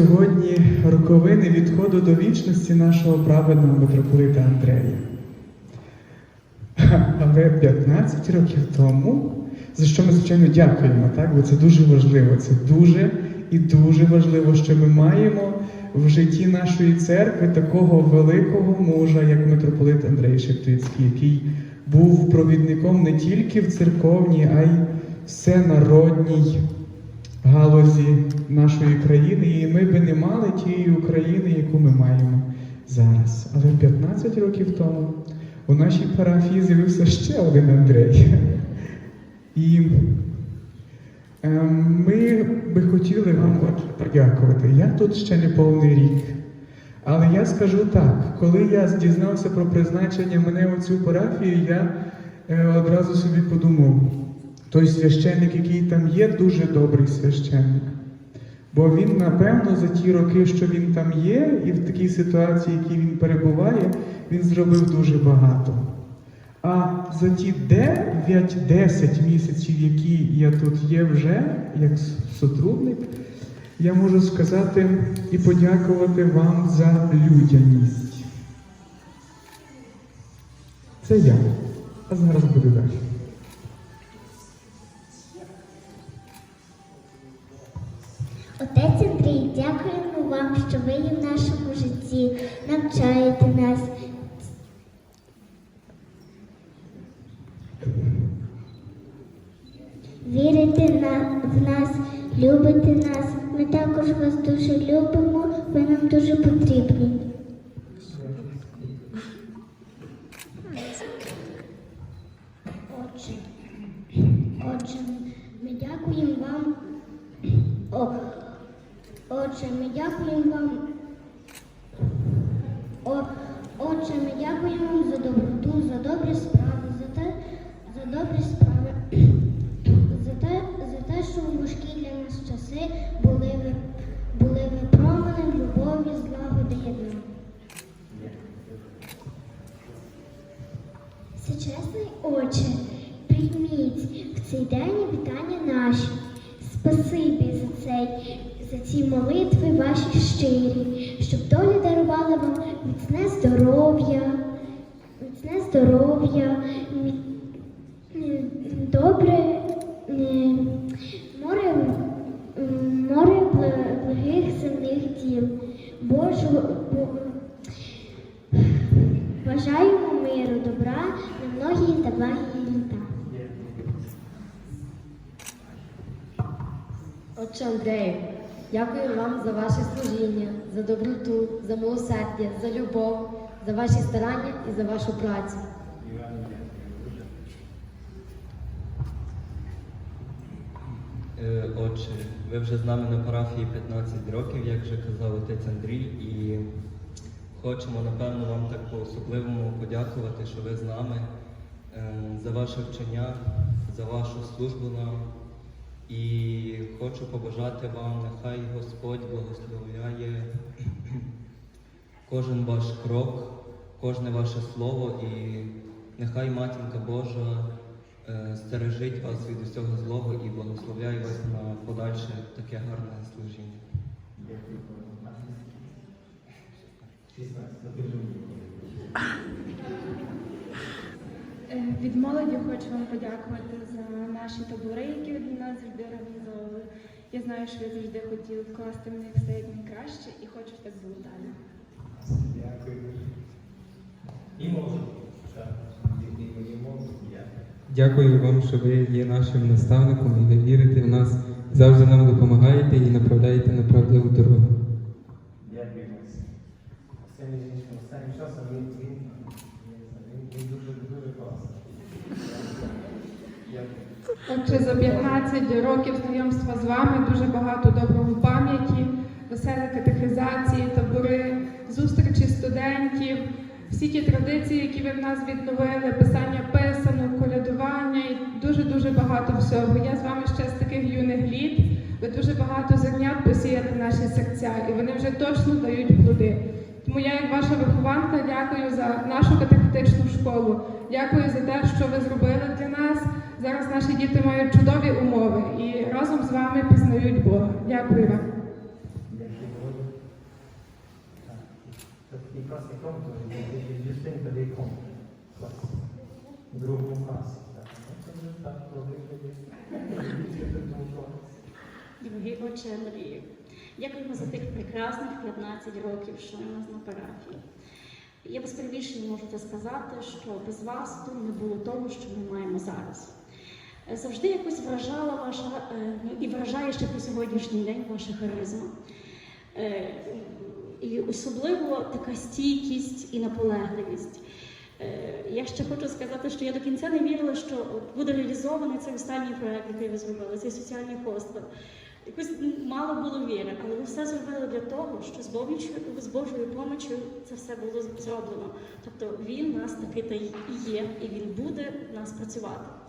Сьогодні роковини відходу до вічності нашого праведного митрополита Андрея. Але 15 років тому, за що ми, звичайно, дякуємо, так? бо це дуже важливо. Це дуже і дуже важливо, що ми маємо в житті нашої церкви такого великого мужа, як митрополит Андрей Шептицький, який був провідником не тільки в церковній, а й всенародній галузі нашої країни, і ми би не мали тієї України, яку ми маємо зараз. Але 15 років тому у нашій парафії з'явився ще один Андрей. І ем, ми би хотіли вам подякувати. Я тут ще не повний рік. Але я скажу так, коли я дізнався про призначення мене у цю парафію, я е, одразу собі подумав, той священник, який там є, дуже добрий священник. Бо він, напевно, за ті роки, що він там є, і в такій ситуації, в якій він перебуває, він зробив дуже багато. А за ті 9-10 місяців, які я тут є вже, як сотрудник, я можу сказати і подякувати вам за людяність. Це я. А зараз буде далі. Отець Андрій, дякуємо вам, що ви є в нашому житті, навчаєте нас. Вірите в нас, любите нас. Ми також вас дуже любимо, ви нам дуже потрібні. Отже, отже, ми дякуємо вам. О, отже, ми дякуємо вам. О, отже, ми дякуємо вам за доброту, за добрі справи, за те, за добрі справи, за те, за те, що у важкі для нас часи були ви, були ви променем любові, злагоди єднання. Всечесний Отче, прийміть в цей день вітання наші. Спасибі за цей, за ці молитви ваші щирі, щоб доля дарувала вам міцне здоров'я, міцне здоров'я, добре море, море благих земних діл. Божу, Бажаємо миру, добра на многі та благі літа. Отче Андрею, дякую вам за ваше служіння, за доброту, за милосердя, за любов, за ваші старання і за вашу працю. Е, Отже, ви вже з нами на парафії 15 років, як вже казав отець Андрій, і хочемо, напевно, вам так по-особливому подякувати, що ви з нами е, за ваше вчення, за вашу службу нам. І хочу побажати вам, нехай Господь благословляє кожен ваш крок, кожне ваше слово, і нехай Матінка Божа е, стережить вас від усього злого і благословляє вас на подальше таке гарне служіння. Е, Від молоді хочу вам подякувати за наші табори, які ви для нас завжди організовували. Я знаю, що ви завжди хотіли вкласти в них все як найкраще і хочу, щоб так було далі. Дякую вам, що ви є нашим наставником і ви вірите в нас, завжди нам допомагаєте і направляєте на правдиву дорогу. Дякую вас. Останнім останнім часом він, він, він, він дуже дуже класний. Дякую. Отже, за 15 років знайомства з вами дуже багато доброго пам'яті, веселі катехизації, табори, зустрічі студентів, всі ті традиції, які ви в нас відновили, писання писанок, колядування і дуже-дуже багато всього. Я з вами ще з таких юних літ. Ви дуже багато зернят посіяли наші серця, і вони вже точно дають плоди. Тому я, як ваша вихованка, дякую за нашу катехетичну школу. Дякую за те, що ви зробили для нас. Зараз наші діти мають чудові умови і разом з вами пізнають Бога. Дякую вам. Другому класі. Дорогі отче Андрію, дякуємо за тих прекрасних 15 років, що у нас на парафії. Я без перебільшення можу це сказати, що без вас тут не було того, що ми маємо зараз. Завжди якось вражала ваша, е, ну і вражає ще по сьогоднішній день ваша харизма. Е, І особливо така стійкість і наполегливість. Е, Я ще хочу сказати, що я до кінця не вірила, що буде реалізований цей останній проект, який ви зробили, цей соціальний хостел. Якось мало було віри, але ви все зробили для того, що з Божою, з Божою помочю це все було зроблено. Тобто він нас такий та й є, і він буде в нас працювати.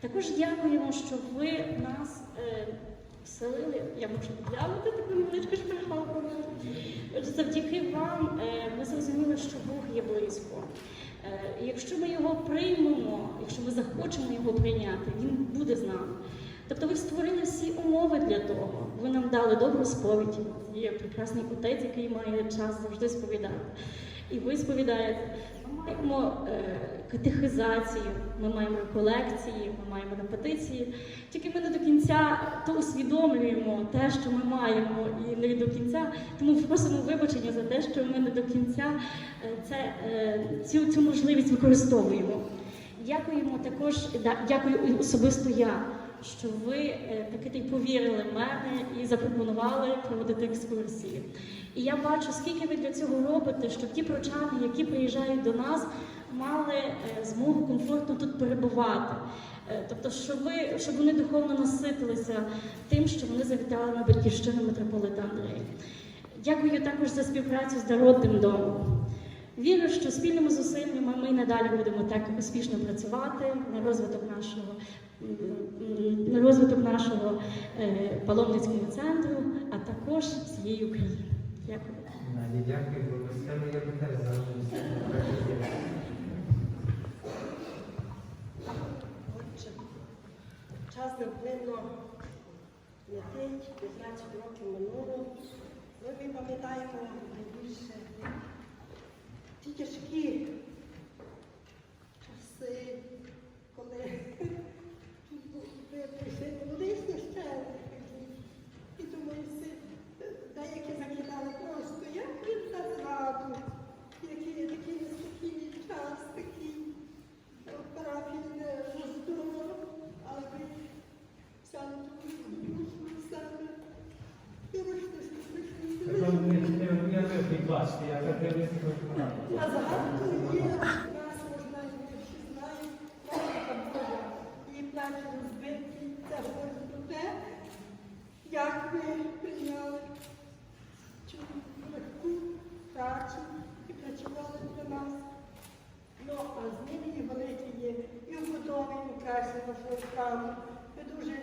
Також дякуємо, що ви нас е, вселили. Я можу підглянути таку невеличку шпаргалку. Завдяки вам е, ми зрозуміли, що Бог є близько. Е, якщо ми його приймемо, якщо ми захочемо його прийняти, він буде з нами. Тобто ви створили всі умови для того. Ви нам дали добру сповідь. Є прекрасний отець, який має час завжди сповідати. І ви сповідаєте. Маємо е, катехизацію, ми маємо колекції, ми маємо репетиції. Тільки ми не до кінця то усвідомлюємо те, що ми маємо, і не до кінця. Тому просимо вибачення за те, що ми не до кінця е, це, е, цю, цю можливість використовуємо. Дякуємо також, да- дякую особисто я, що ви е, таки повірили в мене і запропонували проводити екскурсії. І я бачу, скільки ви для цього робите, щоб ті прочани, які приїжджають до нас, мали е, змогу комфортно тут перебувати. Е, Тобто, щоб, ви, щоб вони духовно наситилися тим, що вони завітали на батьківщину митрополита Андрея. Дякую також за співпрацю з народним домом. Вірю, що спільними зусиллями ми надалі будемо так успішно працювати на розвиток нашого, на розвиток нашого е, паломницького центру, а також всієї України. Дякую. Наді, дякую, бо я би теж завжди час невпинно летить, 15 років минуло. Ми ми пам'ятаємо найбільше ті тяжкі часи, коли ви прийшли молодий священник, і думаю, всі деякі закидали просто, як він дав раду, який такий неспокійний час, такий парафії не роздумав, але ви взяли таку душу в себе. І вийшли, що прийшли. Я теж не бачите, я теж не А загадку є, нас можна Божа, її плечі розбиті, це про те, як ви прийняли легку працю і працювали для нас. Ну, а зміни великі є і в будові, і красі вашого дуже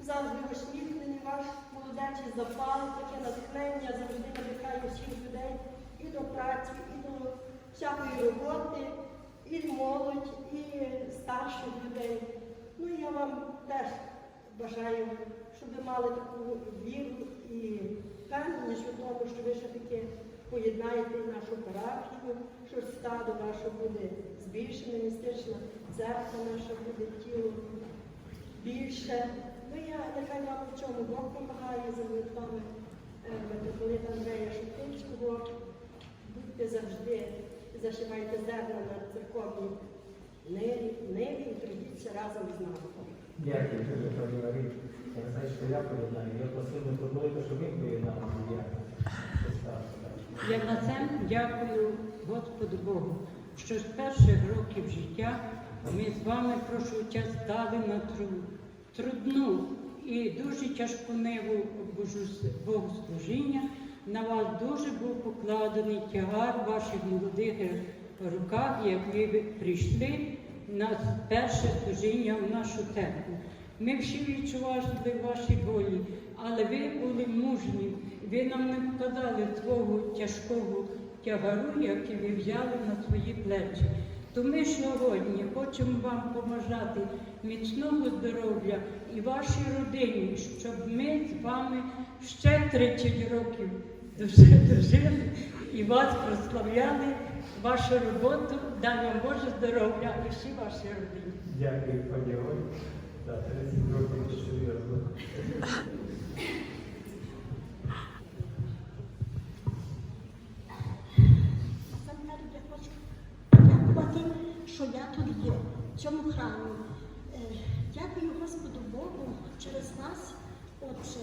завжди усміхнені, ваш молодечий запал, таке натхнення завжди надихає і до праці, і до всякої роботи, і молодь, і старших людей. Ну я вам теж бажаю, щоб ви мали таку віру і впевненість у тому, що ви ще таки поєднаєте нашу парафію, що стадо наше буде збільшене, містична церква наша буде тіло більше. Ну я нехай вам в цьому Бог допомагає за молитвами е, митрополита Андрея Шептицького. Будьте завжди, зашивайте зерна на церковній ниві, ниві і трудіться разом з нами. Дякую дуже, пані Марі. Я знаю, що я поєднаю. Я просив не подумати, що ви поєднали. Я на це дякую Господу Богу, що з перших років життя ми з вами прошу час дали на тру- трудну і дуже тяжку ниву божу- богослужіння. На вас дуже був покладений тягар ваших молодих руках, як ви прийшли на перше служіння в нашу церкву. Ми всі відчували ваші болі, але ви були мужні. Ви нам не вкладали свого тяжкого тягару, який ви взяли на свої плечі. То ми сьогодні хочемо вам побажати міцного здоров'я і вашій родині, щоб ми з вами ще 30 років дожили, дожили і вас прославляли, вашу роботу, дай вам Боже здоров'я і всі ваші родині. Дякую, пані Олі. За 30 років серйозно. Що я тут є, в цьому храмі. Е, Дякую Господу Богу через вас, Отче,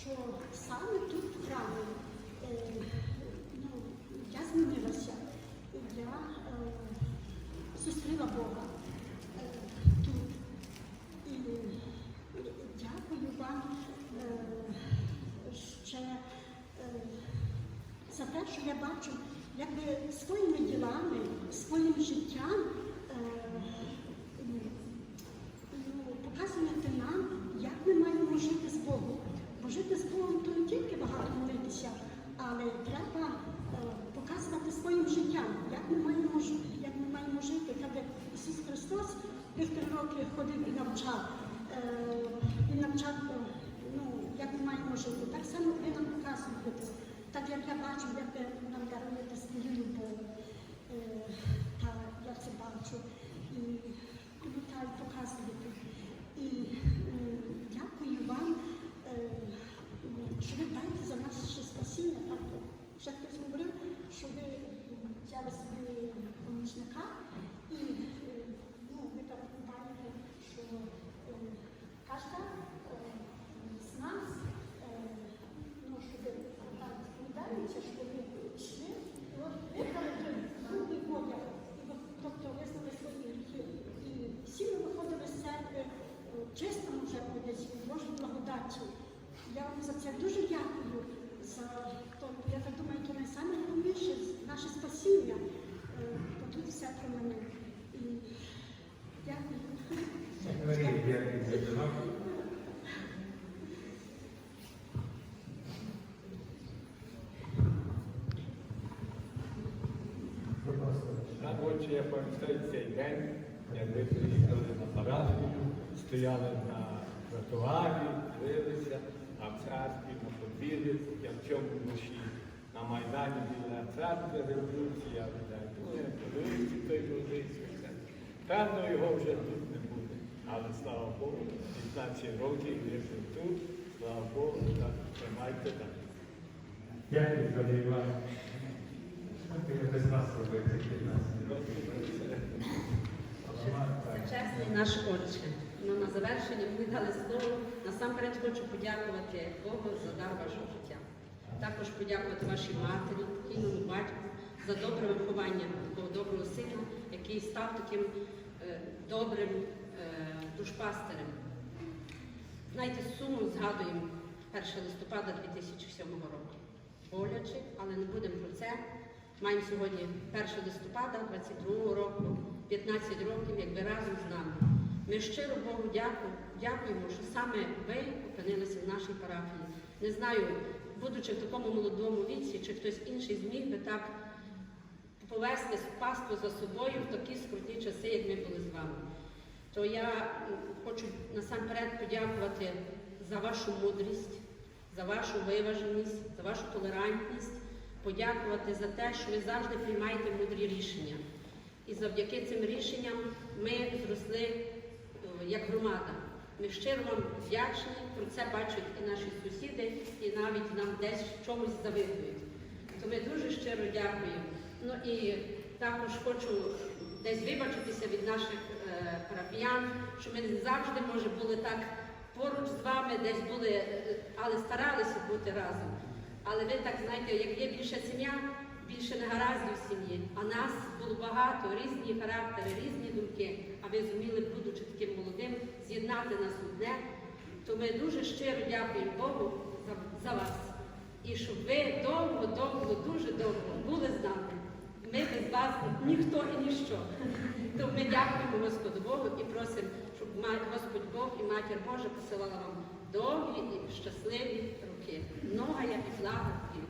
що саме тут в храмі е, ну, я змінилася. Я е, зустріла Бога е, тут. І е, дякую вам е, ще. е, за те, що я бачу, якби своїми ділами, своїм життям е, ну, показуєте нам, як ми маємо жити з Богом. Бо жити з Богом то не тільки багато молитися, але треба е, показувати своїм життям, як ми маємо жити, як ми маємо жити. Так як Ісус Христос півтори роки ходив і навчав. Е, Він навчав, е, ну, як ми маємо жити. Так само ви нам показуєте. Так як я бачу, як ви нам даруєте свою любов, е, та я це бачу. І ну, та й показуєте. І м, дякую вам, е, що ви дбаєте за наше спасіння. Так, вже хтось говорив, що ви взяли собі помічника і е, ну, ви так дбаєте, що е, кожна е, з нас е, ну, щоб так відповідається, що ви йшли, і от вибрали той другий одяг, і от, тобто визнали свої гріхи. І всі ми виходили з церкви е, чистому вже одязі, в Божій благодаті. Я вам за це дуже дякую. За то, я так думаю, то найснайголовніше наше спасіння. Е, тут все про мене. І дякую. Отже, я пам'ятаю цей день, як ви приїхали на парафію, стояли на тротуарі, дивилися, а в церкві на подвір'ї, я в цьому душі. На Майдані біля церкви революція, ну, я подивився той вулиці. Певно, його вже тут не буде. Але слава Богу, 15 років ви вже тут, слава Богу, так тримайте так. Дякую, пані Іван. Ти без нас робити 15 років? Чесний наш отче. Ну, на завершення ви дали слово. Насамперед хочу подякувати Богу за дар вашого життя. Також подякувати вашій матері, покійному батьку за добре виховання такого доброго сина, який став таким е, добрим е, душпастерем. Знаєте, суму згадуємо 1 листопада 2007 року. Боляче, але не будемо про це. Маємо сьогодні 1 листопада 22 року, 15 років, якби разом з нами. Ми щиро Богу дякую, дякуємо, що саме ви опинилися в нашій парафії. Не знаю, будучи в такому молодому віці, чи хтось інший зміг би так повести пасту за собою в такі скрутні часи, як ми були з вами. То я хочу насамперед подякувати за вашу мудрість, за вашу виваженість, за вашу толерантність, подякувати за те, що ви завжди приймаєте мудрі рішення. І завдяки цим рішенням ми зросли як громада. Ми щиро вам вдячні, про це бачать і наші сусіди, і навіть нам десь в чомусь завидують. То ми дуже щиро дякуємо. Ну і також хочу десь вибачитися від наших е, парафіян, що ми не завжди, може, були так поруч з вами, десь були, е, але старалися бути разом. Але ви так знаєте, як є більша сім'я, більше негараздів в сім'ї. А нас було багато, різні характери, різні думки. А ви зуміли, будучи таким молодим, з'єднати нас одне. То ми дуже щиро дякуємо Богу за, за вас. І щоб ви довго, довго, дуже довго були з нами. Ми без вас ніхто і ніщо. То ми дякуємо Господу Богу і просимо, щоб Господь Бог і Матір Божа посилала вам довгі і щасливі роки. І блага і